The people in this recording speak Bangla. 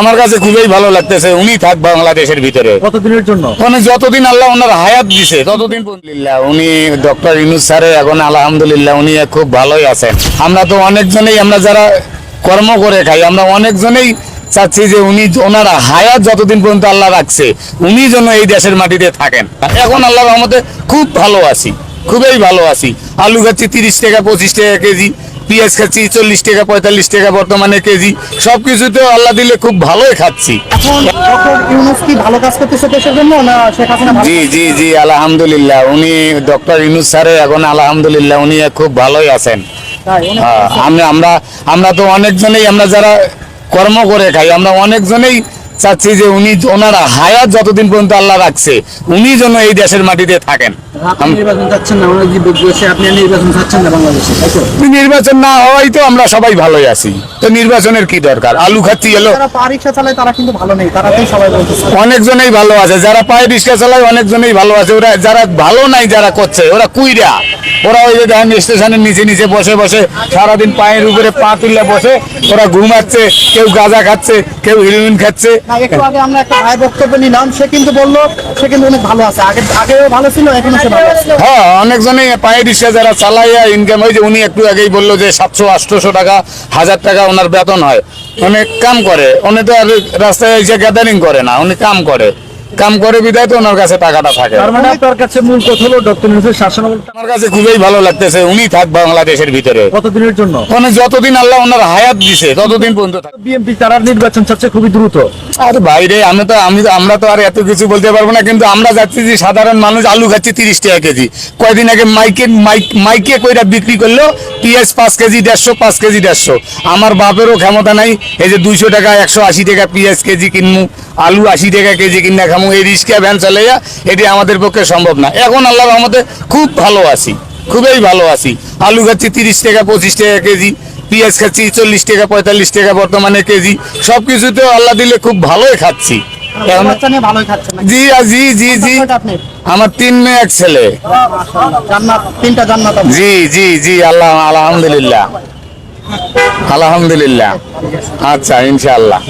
আমার কাছে খুবই ভালো লাগতেছে উনি থাক বাংলাদেশের ভিতরে। কতদিনের জন্য? মানে যতদিন আল্লাহ ওনার হায়াত দিছে ততদিন উনি ডক্টর ইনুস স্যারে এখন আলহামদুলিল্লাহ উনি খুব ভালোই আছেন। আমরা তো অনেকজনেই আমরা যারা কর্ম করে খাই আমরা অনেকজনেই চাচ্ছি যে উনি ওনার হায়াত যতদিন পর্যন্ত আল্লাহ রাখছে উনি যেন এই দেশের মাটিতে থাকেন। এখন আল্লাহ রহমতে খুব ভালো আছি খুবই ভালো আছি। আলু খাচ্ছি তিরিশ টাকা পঁচিশ টাকা কেজি পেঁয়াজ খাচ্ছি চল্লিশ টাকা পঁয়তাল্লিশ টাকা বর্তমানে কেজি। সবকিছুতে আল্লাহ দিলে খুব ভালোই খাচ্ছি। ইউনুস জি জি জি আলহামদুলিল্লাহ। উনি ডক্টর ইনুস স্যারে এখন আলহামদুলিল্লাহ উনি খুব ভালোই আছেন। হ্যাঁ, আমি আমরা আমরা তো অনেকজনেই আমরা যারা কর্ম করে খাই আমরা অনেকজনেই চাচ্ছি যে উনি ওনার হায়াত যতদিন পর্যন্ত আল্লাহ রাখছে উনি যেন এই দেশের মাটিতে থাকেন। নির্বাচন না হওয়াই তো আমরা সবাই ভালোই আছি। তো নির্বাচনের কি দরকার? আলু খাচ্ছি এলো অনেকজনেই ভালো আছে যারা পায়ে রিক্সা চালায় অনেকজনেই ভালো আছে। ওরা যারা ভালো নাই যারা করছে ওরা কুইরা। ওরা ওই যে দেখেন স্টেশনের নিচে নিচে বসে বসে সারাদিন পায়ের উপরে পা তুলে বসে ওরা ঘুমাচ্ছে কেউ গাঁজা খাচ্ছে কেউ হিরোইন খাচ্ছে একটু আগে আমরা একটা ভাই বক্তব্য নিলাম, সে কিন্তু বলল, সে কিন্তু অনেক ভালো আছে। আগে আগেও ভালো ছিল, এখন হ্যাঁ পায়ে দিচ্ছে যারা চালাইয়া ইনকাম ওই যে উনি একটু আগেই বলল যে সাতশো আটশোশো টাকা, হাজার টাকা ওনার বেতন হয়। অনেক কাম করে, উনি তো আর রাস্তায় এসে গ্যাদারিং করে না, উনি কাম করে। কাম করে বিদায় তো ওনার কাছে টাকাটা থাকে। তার মানে আপনার কাছে মূল কথা হলো ডক্টর ইউনুসের শাসনামলটা। আমার কাছে খুবই ভালো লাগতেছে উনি থাক বাংলাদেশের ভিতরে। কতদিনের জন্য? মানে যতদিন আল্লাহ ওনার হায়াত দিছে ততদিন পর্যন্ত। বিএনপি তারা নির্বাচন চাচ্ছে খুবই দ্রুত। আর বাইরে আমি তো আমি আমরা তো আর এত কিছু বলতে পারব না কিন্তু আমরা যাচ্ছি যে সাধারণ মানুষ আলু খাচ্ছি তিরিশ টাকা কেজি। কয়দিন আগে মাইকে মাইক মাইকে কইরা বিক্রি করল পেঁয়াজ পাঁচ কেজি দেড়শো পাঁচ কেজি দেড়শো। আমার বাপেরও ক্ষমতা নাই এই যে দুইশো টাকা একশো আশি টাকা পেঁয়াজ কেজি কিনমু আলু আশি টাকা কেজি কিনা খামু এই রিক্সা ভ্যান চালাইয়া এটি আমাদের পক্ষে সম্ভব না। এখন আল্লাহ রহমতে খুব ভালো আছি খুবই ভালো আছি। আলু খাচ্ছি তিরিশ টাকা পঁচিশ টাকা কেজি পেঁয়াজ খাচ্ছি চল্লিশ টাকা পঁয়তাল্লিশ টাকা বর্তমানে কেজি। সব সবকিছুতে আল্লাহ দিলে খুব ভালোই খাচ্ছি। জি জি জি জি। আমার তিন মেয়ে এক ছেলে। তিনটা জান্নাত জি জি জি আল্লাহ আলহামদুলিল্লাহ। আলহামদুলিল্লাহ। আচ্ছা ইনশাআল্লাহ।